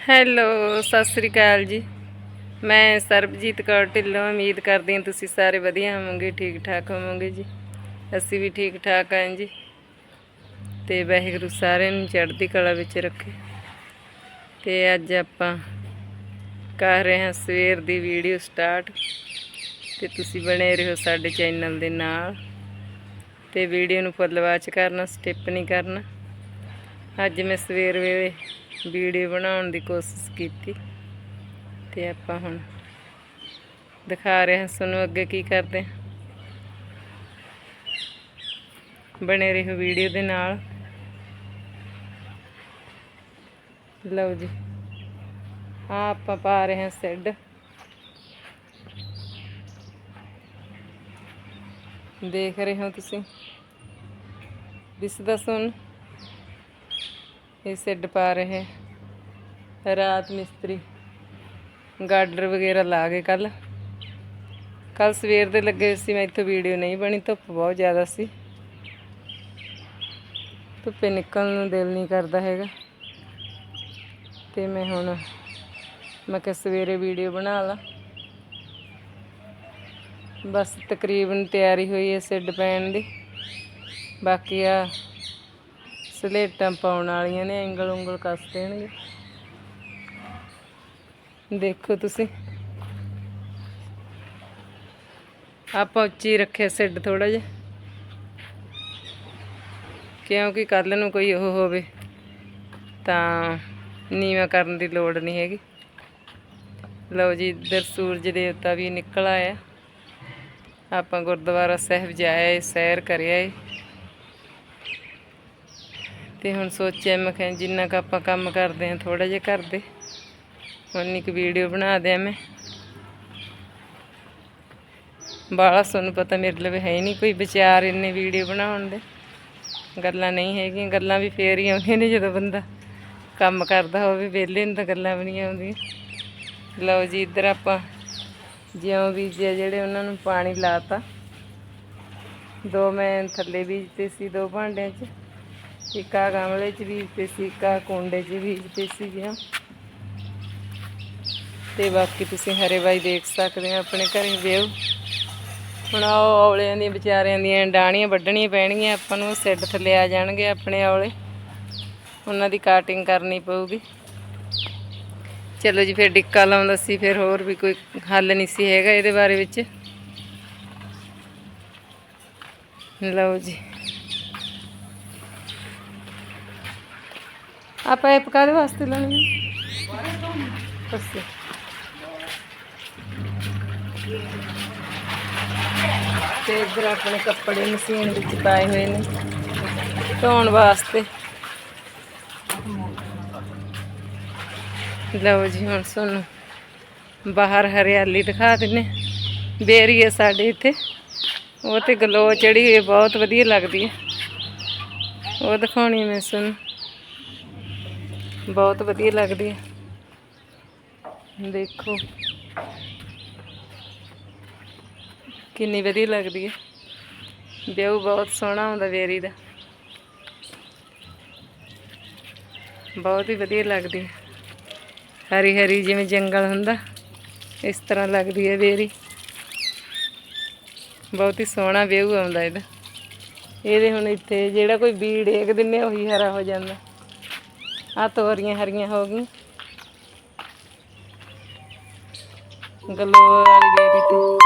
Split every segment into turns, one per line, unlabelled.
Hello, Sat Sri ਅਕਾਲ ਜੀ। ਮੈਂ ਸਰਬਜੀਤ ਕੌਰ ਢਿੱਲੋਂ, ਉਮੀਦ ਕਰਦੀ ਹਾਂ ਤੁਸੀਂ ਸਾਰੇ ਵਧੀਆ ਹੋਵੋਗੇ ਠੀਕ ਠਾਕ ਹੋਵੋਗੇ ਜੀ। ਅਸੀਂ ਵੀ ਠੀਕ ਠਾਕ ਹਾਂ ਜੀ। ਤੇ ਵਾਹਿਗੁਰੂ ਸਾਰਿਆਂ ਨੂੰ ਚੜ੍ਹਦੀ ਕਲਾ ਵਿੱਚ ਰੱਖੇ। ਤੇ ਅੱਜ ਆਪਾਂ ਕਰ ਰਹੇ ਹਾਂ ਸਵੇਰ ਦੀ ਵੀਡੀਓ ਸਟਾਰਟ। ਤੇ ਤੁਸੀਂ ਬਣੇ ਰਹੋ ਸਾਡੇ ਚੈਨਲ ਦੇ ਨਾਲ। ਤੇ ਵੀਡੀਓ ਨੂੰ ਫੁੱਲ ਵਾਚ ਕਰਨਾ, ਸਟਿਪ ਨਹੀਂ ਕਰਨਾ। ਅੱਜ ਮੈਂ ਸਵੇਰ ਵੇਲੇ ਵੀਡੀਓ ਬਣਾਉਣ ਦੀ ਕੋਸ਼ਿਸ਼ ਕੀਤੀ ਤੇ ਆਪਾਂ ਹੁਣ ਦਿਖਾ ਰਹੇ ਹਾਂ ਤੁਹਾਨੂੰ ਅੱਗੇ ਕੀ ਕਰਦੇ ਹਾਂ। ਬਣੇ ਰਹੋ ਵੀਡੀਓ ਦੇ ਨਾਲ। ਲਓ ਜੀ। ਹਾਂ ਆਪਾਂ ਪਾ ਰਹੇ ਹਾਂ ਸੈੱਡ। ਦੇਖ ਰਹੇ ਹੋ ਤੁਸੀਂ? ਦਿਸਦਾ ਸੁਣ ਇਹ ਸੈੱਡ ਪਾ ਰਹੇ। ਰਾਤ ਮਿਸਤਰੀ। ਗਾਡਰ ਵਗੈਰਾ ਲਾ ਗਏ ਕੱਲ ਕੱਲ ਸਵੇਰ ਦੇ ਲੱਗੇ ਸੀ, ਮੈਂ ਇੱਥੇ ਵੀਡੀਓ ਨਹੀਂ ਬਣੀ, ਧੁੱਪ ਬਹੁਤ ਜ਼ਿਆਦਾ ਸੀ। ਧੁੱਪੇ ਨਿਕਲਣ ਨੂੰ ਦਿਲ ਨਹੀਂ ਕਰਦਾ ਹੈਗਾ। ਤੇ ਮੈਂ ਹੁਣ, ਮੈਂ ਕਿਹਾ ਸਵੇਰੇ ਵੀਡੀਓ ਬਣਾ ਲਾਂ। ਬਸ ਤਕਰੀਬਨ ਤਿਆਰੀ ਹੋਈ ਹੈ ਸਿੱਡ ਪੈਣ ਦੀ। ਬਾਕੀ ਆ ਸਲੇਟਾਂ ਪਾਉਣ ਵਾਲੀਆਂ ਨੇ, ਐਂਗਲ ਉਂਗਲ ਕੱਸ ਦੇਣਗੇ। ਦੇਖੋ ਤੁਸੀਂ। ਆਪਾਂ ਉੱਚੀ ਰੱਖਿਆ ਸਿੱਡ ਥੋੜਾ ਜਿਹਾ। ਕਿਉਂਕਿ ਕੱਲ ਨੂੰ ਕੋਈ ਉਹ ਹੋਵੇ, ਤਾਂ ਨੀਵਾ ਕਰਨ ਦੀ ਲੋੜ ਨਹੀਂ ਹੈਗੀ। ਲਓ ਜੀ, ਇੱਧਰ ਸੂਰਜ ਦੇਵਤਾ ਵੀ ਨਿਕਲ ਆਇਆ। ਆਪਾਂ ਗੁਰਦੁਆਰਾ ਸਾਹਿਬ ਜਾਏ ਸੈਰ ਕਰਿਆ ਏ। ਤੇ ਹੁਣ ਸੋਚਿਆ, ਮੈਂ ਕਿਹਾ ਜਿੰਨਾ ਕੁ ਆਪਾਂ ਕੰਮ ਕਰਦੇ ਹਾਂ ਥੋੜਾ ਜਿਹਾ ਕਰਦੇ ਉਨੀ ਕੁ ਵੀਡੀਓ ਬਣਾ ਦਿਆਂ ਮੈਂ। ਬਾਲਾ ਤੁਹਾਨੂੰ ਪਤਾ ਮੇਰੇ ਲਵੇ ਹੈ ਹੀ ਨਹੀਂ ਕੋਈ ਵਿਚਾਰ ਇੰਨੇ ਵੀਡੀਓ ਬਣਾਉਣ ਦੇ। ਗੱਲਾਂ ਨਹੀਂ ਹੈਗੀਆਂ, ਗੱਲਾਂ ਵੀ ਫੇਰ ਹੀ ਆਉਂਦੀਆਂ ਨੇ ਜਦੋਂ ਬੰਦਾ ਕੰਮ ਕਰਦਾ ਹੋਵੇ, ਵਿਹਲੇ ਨੂੰ ਤਾਂ ਗੱਲਾਂ ਵੀ ਨਹੀਂ ਆਉਂਦੀਆਂ। ਲਓ ਜੀ, ਇੱਧਰ ਆਪਾਂ ਜਿਉਂ ਬੀਜਿਆ ਜਿਹੜੇ ਉਹਨਾਂ ਨੂੰ ਪਾਣੀ ਲਾਤਾ। ਦੋ ਮੈਂ ਥੱਲੇ ਬੀਜਤੇ ਸੀ, ਦੋ ਭਾਂਡਿਆਂ 'ਚ। ਇੱਕ ਆ ਗਮਲੇ 'ਚ ਬੀਜਤੇ ਸੀ ਇੱਕ ਕੁੰਡੇ 'ਚ ਬੀਜਤੇ ਸੀ ਜਿਉਂ ਤੇ ਬਾਕੀ ਤੁਸੀਂ ਹਰੇ ਬਾਈ ਦੇਖ ਸਕਦੇ ਆ, ਆਪਣੇ ਘਰੇ ਵਿਊ ਹੁਣ ਉਹ ਔਲਿਆਂ ਦੀਆਂ ਵਿਚਾਰਿਆਂ ਦੀਆਂ ਡਾਣੀਆਂ ਵੱਢਣੀਆਂ ਪੈਣਗੀਆਂ, ਆਪਾਂ ਨੂੰ ਸਿੱਡ ਥੱਲੇ ਆ ਜਾਣਗੇ ਆਪਣੇ ਔਲੇ। ਉਹਨਾਂ ਦੀ ਕਾਟਿੰਗ ਕਰਨੀ ਪਊਗੀ। ਚਲੋ ਜੀ, ਫਿਰ ਡਿੱਕਾ ਲਾਉਂਦਾ ਸੀ, ਫਿਰ ਹੋਰ ਵੀ ਕੋਈ ਹੱਲ ਨਹੀਂ ਸੀ ਹੈਗਾ ਇਹਦੇ ਬਾਰੇ ਵਿੱਚ। ਲਓ ਜੀ। ਆਪਾਂ ਇਹ ਪਕਾਦੇ ਵਾਸਤੇ ਲਾਉਣੀ ਅੱਛਾ ਤੇ ਇੱਧਰ ਆਪਣੇ ਕੱਪੜੇ ਮਸ਼ੀਨ ਵਿੱਚ ਪਾਏ ਹੋਏ ਨੇ ਧੋਣ ਵਾਸਤੇ ਲਓ ਜੀ ਹੁਣ ਤੁਹਾਨੂੰ ਬਾਹਰ ਹਰਿਆਲੀ ਦਿਖਾ ਦਿੰਨੇ ਬੇਰੀ ਹੈ ਸਾਡੇ ਇੱਥੇ ਉਹ ਤੇ ਗਲੋ ਚੜੀ ਹੋਈ ਬਹੁਤ ਵਧੀਆ ਲੱਗਦੀ ਹੈ ਉਹ ਦਿਖਾਉਣੀ ਮੈਂ ਤੁਹਾਨੂੰ ਬਹੁਤ ਵਧੀਆ ਲੱਗਦੀ ਹੈ। ਦੇਖੋ। ਕਿੰਨੀ ਵਧੀਆ ਲੱਗਦੀ ਹੈ। ਵਿਊ ਬਹੁਤ ਸੋਹਣਾ ਆਉਂਦਾ ਵੇਰੀ ਦਾ। ਬਹੁਤ ਹੀ ਵਧੀਆ ਲੱਗਦੀ ਹੈ। ਹਰੀ ਹਰੀ ਜਿਵੇਂ ਜੰਗਲ ਹੁੰਦਾ, ਇਸ ਤਰ੍ਹਾਂ ਲੱਗਦੀ ਹੈ ਵੇਰੀ। ਬਹੁਤ ਹੀ ਸੋਹਣਾ ਵਿਊ ਆਉਂਦਾ ਇਹਦਾ। ਇਹਦੇ ਹੁਣ ਇੱਥੇ ਜਿਹੜਾ ਕੋਈ ਬੀੜ ਏਕ ਦਿਨੇ ਉਹੀ ਹਰਾ ਹੋ ਜਾਂਦਾ। ਆ ਤੋਰੀਆਂ ਹਰੀਆਂ ਹੋ ਗਈਆਂ। ਗਲੋ ਵਾਲੀ ਬੇਰੀ ਤੇ।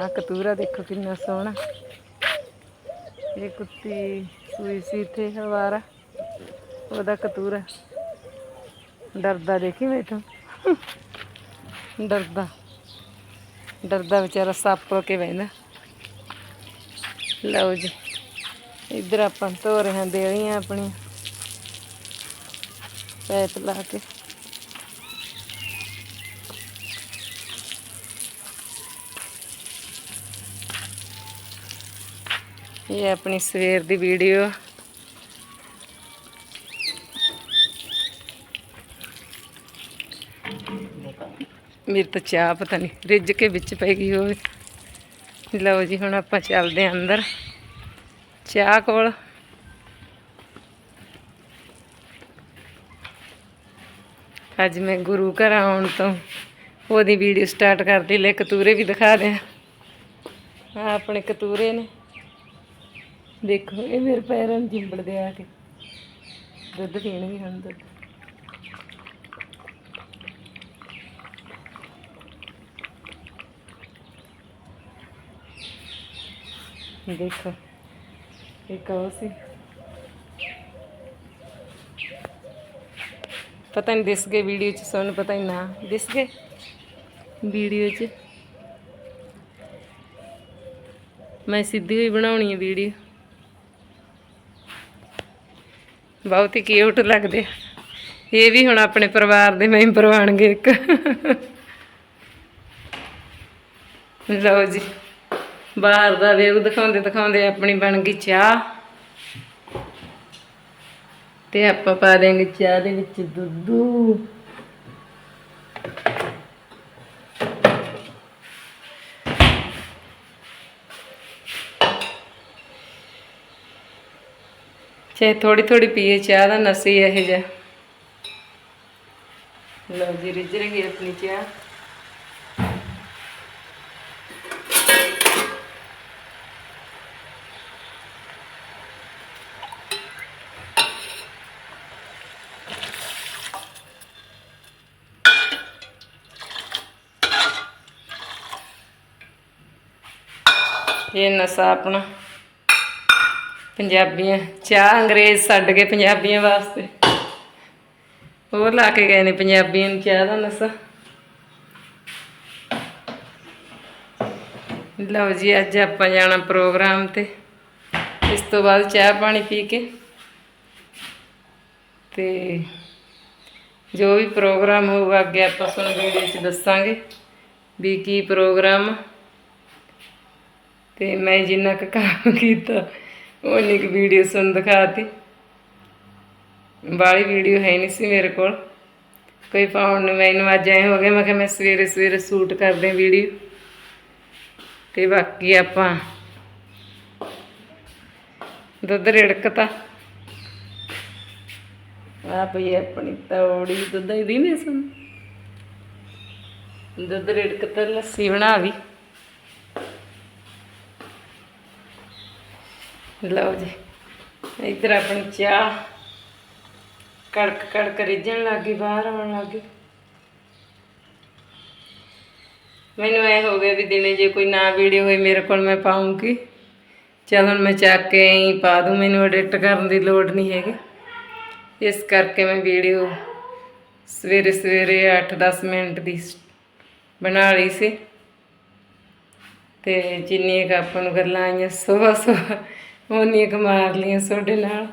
ਆ ਕਤੂਰਾ ਦੇਖੋ ਕਿੰਨਾ ਸੋਹਣਾ। ਇਹ ਕੁੱਤੀ ਸੂਈ ਸੀ ਇੱਥੇ ਹਵਾਰਾ। ਉਹਦਾ ਕਤੂਰਾ। ਡਰਦਾ ਦੇਖੀ ਮੈਥੋਂ। ਡਰਦਾ। ਡਰਦਾ ਵਿਚਾਰਾ ਸੱਪ ਹੋ ਕੇ ਬਹਿੰਦਾ। ਲਓ ਜੀ। ਇੱਧਰ ਆਪਾਂ ਧੋ ਰਹੇ ਹਾਂ ਦੇਲੀਆਂ ਆਪਣੀਆਂ। ਪੈਪ ਲਾ ਕੇ। ਇਹ ਆਪਣੀ ਸਵੇਰ ਦੀ ਵੀਡੀਓ। ਮੇਰੀ ਤਾਂ ਚਾਹ ਪਤਾ ਨਹੀਂ ਰਿੱਝ ਕੇ ਵਿੱਚ ਪੈ ਗਈ ਹੋਵੇ। ਲਓ ਜੀ, ਹੁਣ ਆਪਾਂ ਚੱਲਦੇ ਹਾਂ ਅੰਦਰ। ਚਾਹ ਕੋਲ। ਅੱਜ ਮੈਂ ਗੁਰੂ ਘਰ ਆਉਣ ਤੋਂ ਉਹਦੀ ਵੀਡੀਓ ਸਟਾਰਟ ਕਰਦੀ, ਲੈ ਕਤੂਰੇ ਵੀ ਦਿਖਾ ਦਿਆਂ। ਆ ਆਪਣੇ ਕਤੂਰੇ ਨੇ। ਦੇਖੋ, ਇਹ ਮੇਰੇ ਪੈਰਾਂ ਨੂੰ ਜਿੰਬੜਦੇ ਆ ਕੇ। ਦੁੱਧ ਪੀਣ ਵੀ ਦੁੱਧ। ਦੇਖੋ। ਇੱਕ ਉਹ ਸੀ। ਪਤਾ ਨਹੀਂ ਦਿਸ ਗਏ ਵੀਡੀਓ ਚ ਸਾਨੂੰ ਪਤਾ ਹੀ ਨਾ। ਦਿਸ ਗਏ? ਵੀਡੀਓ ਚ। ਮੈਂ ਸਿੱਧੀ ਹੋਈ ਬਣਾਉਣੀ ਹੈ ਵੀਡੀਓ। ਬਹੁਤ ਹੀ ਕਿਊਟ ਲੱਗਦੇ ਆ। ਇਹ ਵੀ ਹੁਣ ਆਪਣੇ ਪਰਿਵਾਰ ਦੇ ਮੈਂਬਰ ਬਣਗੇ ਇੱਕ। ਲਓ ਜੀ। ਬਾਹਰ ਦਾ ਵਿਊ ਦਿਖਾਉਂਦੇ ਦਿਖਾਉਂਦੇ ਆਪਣੀ ਬਣ ਗਈ ਚਾਹ। ਤੇ ਆਪਾਂ ਪਾ ਦੇਾਂਗੇ ਚਾਹ ਦੇ ਵਿੱਚ ਦੁੱਧ। ਚਾਹੇ ਥੋੜੀ ਥੋੜੀ ਪੀਏ, ਚਾਹ ਦਾ ਨਸੀ ਇਹ ਜਿਹਾ। ਲਓ ਜੀ, ਰਿੱਝ ਰਹੀ ਆਪਣੀ ਚਾਹ। ਇਹ ਨਸਾ ਆਪਣਾ। ਪੰਜਾਬੀਆਂ, ਚਾਹ ਅੰਗਰੇਜ਼ ਛੱਡ ਕੇ ਪੰਜਾਬੀਆਂ ਵਾਸਤੇ। ਹੋਰ ਲਾ ਕੇ ਗਏ ਨੇ ਪੰਜਾਬੀਆਂ ਨੂੰ ਚਾਹ ਦਾ ਨਸਾ। ਲਓ ਜੀ, ਅੱਜ ਆਪਾਂ ਜਾਣਾ ਪ੍ਰੋਗਰਾਮ ਤੇ। ਇਸ ਤੋਂ ਬਾਅਦ ਚਾਹ ਪਾਣੀ ਪੀ ਕੇ। ਤੇ ਜੋ ਵੀ ਪ੍ਰੋਗਰਾਮ ਹੋਊਗਾ, ਅੱਗੇ ਆਪਾਂ ਤੁਹਾਨੂੰ ਵੀਡੀਓ 'ਚ ਦੱਸਾਂਗੇ ਵੀ ਕੀ ਪ੍ਰੋਗਰਾਮ ਤੇ ਮੈਂ ਜਿੰਨਾ ਕੁ ਕੰਮ ਕੀਤਾ ਉਨੀ ਕੁ ਵੀਡੀਓ ਸੁਣ ਦਿਖਾਤੀ। ਬਾਲੀ ਵੀਡੀਓ ਹੈ ਨਹੀਂ ਸੀ ਮੇਰੇ ਕੋਲ। ਕੋਈ ਪਾਉਣ ਨੂੰ ਮੈਨੂੰ ਅੱਜ ਐ ਹੋ ਗਿਆ, ਮੈਂ ਕਿਹਾ ਮੈਂ ਸਵੇਰੇ ਸਵੇਰੇ ਸ਼ੂਟ ਕਰਦੇ ਵੀਡੀਓ ਤੇ ਬਾਕੀ ਆਪਾਂ ਦੁੱਧ ਰਿੜਕਤਾ। ਆ ਪਈ ਆਪਣੀ ਤੌੜੀ, ਦੁੱਧ ਦੀ ਨਹੀਂ ਸੁਣ ਦੁੱਧ ਰਿੜਕਤਾ ਲੱਸੀ ਬਣਾ ਵੀ ਲਓ ਜੀ, ਇੱਧਰ ਆਪਣੀ ਚਾਹ ਕੜਕ ਕੜਕ ਰਿੱਝਣ ਲੱਗੀ ਬਾਹਰ ਆਉਣ ਲੱਗੀ ਮੈਨੂੰ ਐ ਹੋ ਗਿਆ ਵੀ ਦਿਨੇ ਜੇ ਕੋਈ ਨਾ ਵੀਡੀਓ ਹੋਈ ਮੇਰੇ ਕੋਲ, ਮੈਂ ਪਾਉਂਗੀ। ਚਲ ਹੁਣ ਮੈਂ ਚੱਕ ਕੇ ਹੀ ਪਾ ਦੂੰ, ਮੈਨੂੰ ਐਡਿਟ ਕਰਨ ਦੀ ਲੋੜ ਨਹੀਂ ਹੈਗੀ। ਇਸ ਕਰਕੇ ਮੈਂ ਵੀਡੀਓ ਸਵੇਰੇ ਸਵੇਰੇ 8-10 ਮਿੰਟ ਦੀ ਬਣਾ ਲਈ ਸੀ। ਤੇ ਜਿੰਨੀਆਂ ਕੁ ਆਪਾਂ ਨੂੰ ਗੱਲਾਂ ਆਈਆਂ ਸੁਬਾਹ ਸੁਬਾਹ ਉਨੀਆਂ ਕੁ ਮਾਰ ਲਈਆਂ ਤੁਹਾਡੇ ਨਾਲ।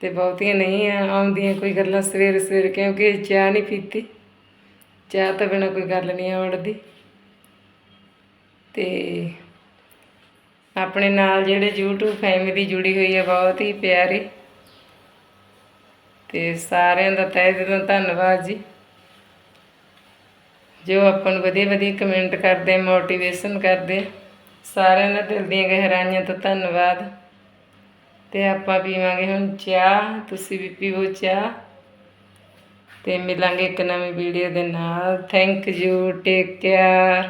ਤੇ ਬਹੁਤੀਆਂ ਨਹੀਂ ਆਉਂਦੀਆਂ ਕੋਈ ਗੱਲਾਂ ਸਵੇਰੇ ਸਵੇਰੇ, ਕਿਉਂਕਿ ਚਾਹ ਨਹੀਂ ਪੀਤੀ। ਚਾਹ ਤੋਂ ਬਿਨਾ ਕੋਈ ਗੱਲ ਨਹੀਂ ਆਉੜਦੀ ਤੇ ਆਪਣੇ ਨਾਲ ਜਿਹੜੇ YouTube ਫੈਮਿਲੀ ਜੁੜੀ ਹੋਈ ਹੈ ਬਹੁਤ ਹੀ ਪਿਆਰੀ। ਤੇ ਸਾਰਿਆਂ ਦਾ ਤਹਿ ਦਿਲੋਂ ਧੰਨਵਾਦ ਜੀ। ਜੋ ਆਪਾਂ ਨੂੰ ਵਧੀਆ ਵਧੀਆ ਕਮੈਂਟ ਕਰਦੇ ਮੋਟੀਵੇਸ਼ਨ ਕਰਦੇ ਸਾਰਿਆਂ ਦਾ ਦਿਲ ਦੀਆਂ ਗਹਿਰਾਈਆਂ ਤੋਂ ਧੰਨਵਾਦ। ਤੇ ਆਪਾਂ ਪੀਵਾਂਗੇ ਹੁਣ ਚਾਹ, ਤੁਸੀਂ ਵੀ ਪੀਵੋ ਚਾਹ। ਤੇ ਮਿਲਾਂਗੇ ਇੱਕ ਨਵੀਂ ਵੀਡੀਓ ਦੇ ਨਾਲ। Thank you take care